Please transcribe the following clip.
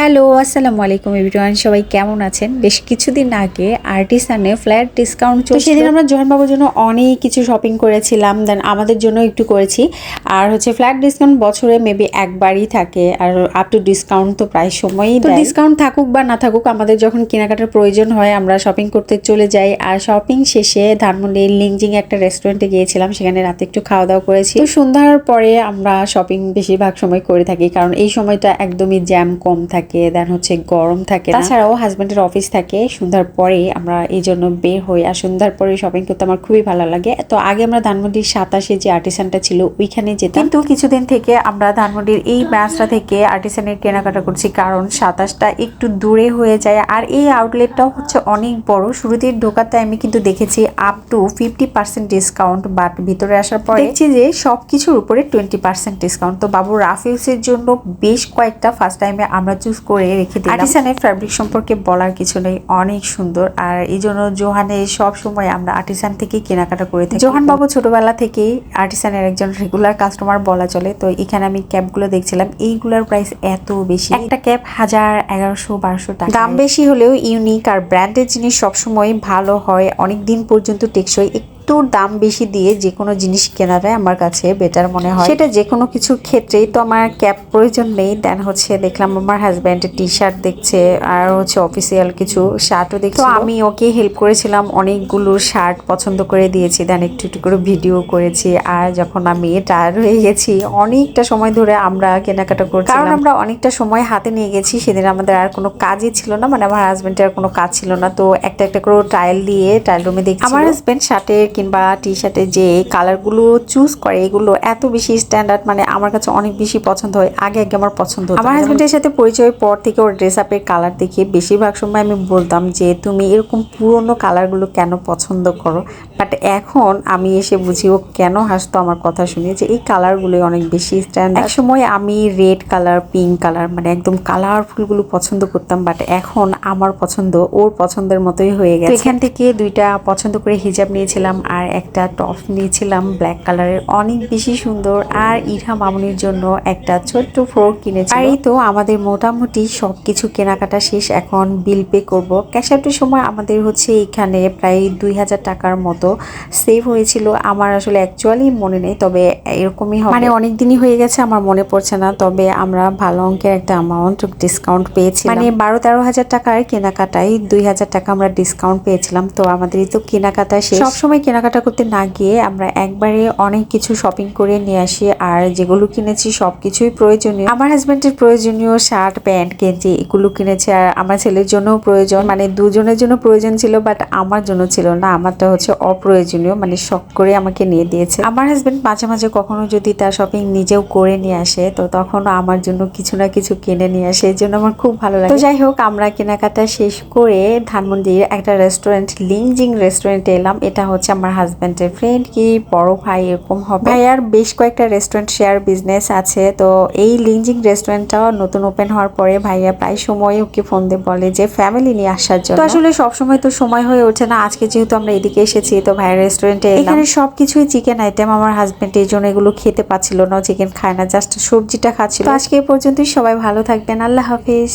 Hello আসসালামু আলাইকুম everyone সবাই কেমন আছেন? বেশ কিছুদিন আগে আর্টিসানে ফ্ল্যাট ডিসকাউন্ট তো চলছিল। সেদিন আমরা জোহানবাবুর জন্য অনেক কিছু শপিং করেছিলাম দেন আমাদের জন্য একটু করেছি। আর হচ্ছে ফ্ল্যাট ডিসকাউন্ট বছরে মেবি একবারই থাকে আর আপ টু ডিসকাউন্ট তো প্রায় সময়ই তো ডিসকাউন্ট থাকুক বা না থাকুক আমাদের যখন কেনাকাটার প্রয়োজন হয় আমরা শপিং করতে চলে যাই। আর শপিং শেষে ধানমন্ডির লিংজিং একটা রেস্টুরেন্টে গিয়েছিলাম সেখানে রাতে একটু খাওয়া দাওয়া করেছি। তো সন্ধ্যার পরে আমরা শপিং বেশিরভাগ সময় করে থাকি কারণ এই সময়টা একদমই জ্যাম কম থাকে। দেন হচ্ছে গরম থাকে তাছাড়াও হাজব্যান্ডের অফিস থাকে সন্ধ্যার পরে আমরা এই জন্য বের হই আর সন্ধ্যার পরে শপিং করতে আমার খুবই ভালো লাগে। তো আগে আমরা ধানমন্ডির সাতাশে যে আর্টিসানটা ছিল ওইখানে যেতাম। কিন্তু কিছুদিন থেকে আমরা ধানমন্ডির এই ব্রাঞ্চটা থেকে আর্টিসানের কেনাকাটা করছি কারণ সাতাশটা একটু দূরে হয়ে যায় আর এই আউটলেটটাও হচ্ছে অনেক বড়। শুরুতে ঢোকার টাইমে কিন্তু দেখেছি up to fifty percent discount but ভিতরে আসার পরে দেখছি যে সব কিছুর উপরে টোয়েন্টি পার্সেন্ট ডিসকাউন্ট তো বাবু রাফিউসের জন্য বেশ কয়েকটা ফার্স্ট টাইমে আমরা চুজ করে রেখে দিই আর্টিসানের ফ্যাব্রিক সম্পর্কে বলার কিছু নেই অনেক সুন্দর। আর এই জন্য জোহানে সব সময় আমরা আর্টিসান থেকে কেনাকাটা করে থাকি। জোহান বাবু ছোটবেলা থেকেই আর্টিসানের একজন রেগুলার কাস্টমার বলা চলে। তো এখানে আমি ক্যাপগুলো দেখছিলাম। এইগুলোর প্রাইস এত বেশি। একটা ক্যাপ হাজার এগারোশো বারোশো টাকা। দাম বেশি হলেও ইউনিক আর ব্র্যান্ডের জিনিস সবসময় ভালো হয় অনেক দিন পর্যন্ত টেকসই। একটু দাম বেশি দিয়ে যে কোনো জিনিস কেনাটাই আমার কাছে বেটার মনে হয়। সেটা যে কোনো কিছুর ক্ষেত্রেই তো আমার ক্যাপ প্রয়োজন নেই। দেন হচ্ছে দেখলাম আমার হাজব্যান্ড টি শার্ট দেখছে আর হচ্ছে অফিসিয়াল কিছু শার্টও দেখছে আমি ওকে হেল্প করেছিলাম অনেকগুলো শার্ট পছন্দ করে দিয়েছি। দেন একটু একটু করে ভিডিও করেছি আর যখন আমি টায়ার হয়ে গেছি অনেকটা সময় ধরে আমরা কেনাকাটা করছি কারণ আমরা অনেকটা সময় হাতে নিয়ে গেছি সেদিন আমাদের আর কোনো কাজই ছিল না মানে আমার হাজব্যান্ডের আর কোনো কাজ ছিল না। তো একটা একটা করে ট্রায়াল দিয়ে ট্রায়াল রুমে দেখছি আমার হাজব্যান্ড শার্টের কিংবা টি শার্টের যে কালারগুলো চুজ করে এগুলো এত বেশি স্ট্যান্ডার্ড মানে আমার কাছে অনেক বেশি পছন্দ হয়। আগে আগে আমার পছন্দ আমার হাজব্যান্ডের সাথে পরিচয়ের পর থেকে ওর ড্রেস আপের কালার দেখে বেশিরভাগ সময় আমি বলতাম যে তুমি এরকম পুরনো কালারগুলো কেন পছন্দ করো? বাট এখন আমি এসে বুঝি ও কেন হাসতো আমার কথা শুনে? যে এই কালারগুলো অনেক বেশি স্ট্যান্ডার্ড এক সময় আমি রেড কালার পিঙ্ক কালার মানে একদম কালারফুলগুলো পছন্দ করতাম বাট এখন আমার পছন্দ ওর পছন্দের মতোই হয়ে গেছে। এখান থেকে দুইটা পছন্দ করে হিজাব নিয়েছিলাম। আর একটা টপ নিয়েছিলাম ব্ল্যাক কালারের অনেক বেশি সুন্দর। আর ইরহা মামুনির জন্য একটা ছোট্ট ফ্রক কিনেছি আর এই তো আমাদের মোটামুটি সব কিছু কেনাকাটা শেষ। এখন বিল পে করব। ক্যাশ আউটের সময় আমাদের হচ্ছে এখানে প্রায় দুই হাজার টাকার মতো সেভ হয়েছিল। আমার আসলে অ্যাকচুয়ালি মনে নেই, তবে এরকমই হবে। মানে অনেক দিনই হয়ে গেছে, আমার মনে পড়ছে না। তবে আমরা ভালো অঙ্কের একটা অ্যামাউন্ট ডিসকাউন্ট পেয়েছি মানে বারো তেরো হাজার টাকার কেনাকাটায় দুই হাজার টাকা আমরা ডিসকাউন্ট পেয়েছিলাম। তো আমাদের তো কেনাকাটা শেষ। সবসময় কেনাকাটা করতে না গিয়ে আমরা একবারে অনেক কিছু শপিং করে নিয়ে আসি। আর যেগুলো কিনেছি সব কিছুই প্রয়োজনীয়। আমার হাজব্যান্ডের প্রয়োজনীয় শার্ট প্যান্ট গেঞ্জি এগুলো কিনেছে। আর আমার ছেলের জন্য প্রয়োজন। মানে দুজনের জন্য প্রয়োজন ছিল বাট আমার জন্য ছিল না। আমারটা হচ্ছে অপ্রয়োজনীয়। মানে শখ করে আমাকে নিয়ে দিয়েছে। আমার হাজব্যান্ড মাঝে মাঝে কখনো যদি তার শপিং নিজেও করে নিয়ে আসে, তো তখন আমার জন্য কিছু না কিছু কিনে নিয়ে আসে। এই জন্য আমার খুব ভালো লাগে। তো যাই হোক, আমরা কেনাকাটা শেষ করে ধানমন্ডির একটা রেস্টুরেন্ট লিংজিং রেস্টুরেন্টে এলাম। এটা হচ্ছে আমার হাজব্যান্ডের ফ্রেন্ড কি বড় ভাই এরকম হবে? ভাইয়ার বেশ কয়েকটা রেস্টুরেন্ট শেয়ার বিজনেস আছে তো এই লিংজিং রেস্টুরেন্টটাও নতুন ওপেন হওয়ার পরে ভাইয়া প্রায় সময় ওকে ফোন দিয়ে বলে যে ফ্যামিলি নিয়ে আসার জন্য। তো আসলে সবসময় তো সময় হয়ে ওঠে না আজকে যেহেতু আমরা এদিকে এসেছি তো ভাইয়ের রেস্টুরেন্টে এখানে সবকিছুই চিকেন আইটেম আমার হাজবেন্ড এই জন্য এগুলো খেতে পাচ্ছিল না চিকেন খায় না জাস্ট সবজিটা খাচ্ছিল। আজকে পর্যন্তই সবাই ভালো থাকবেন আল্লাহ হাফিজ।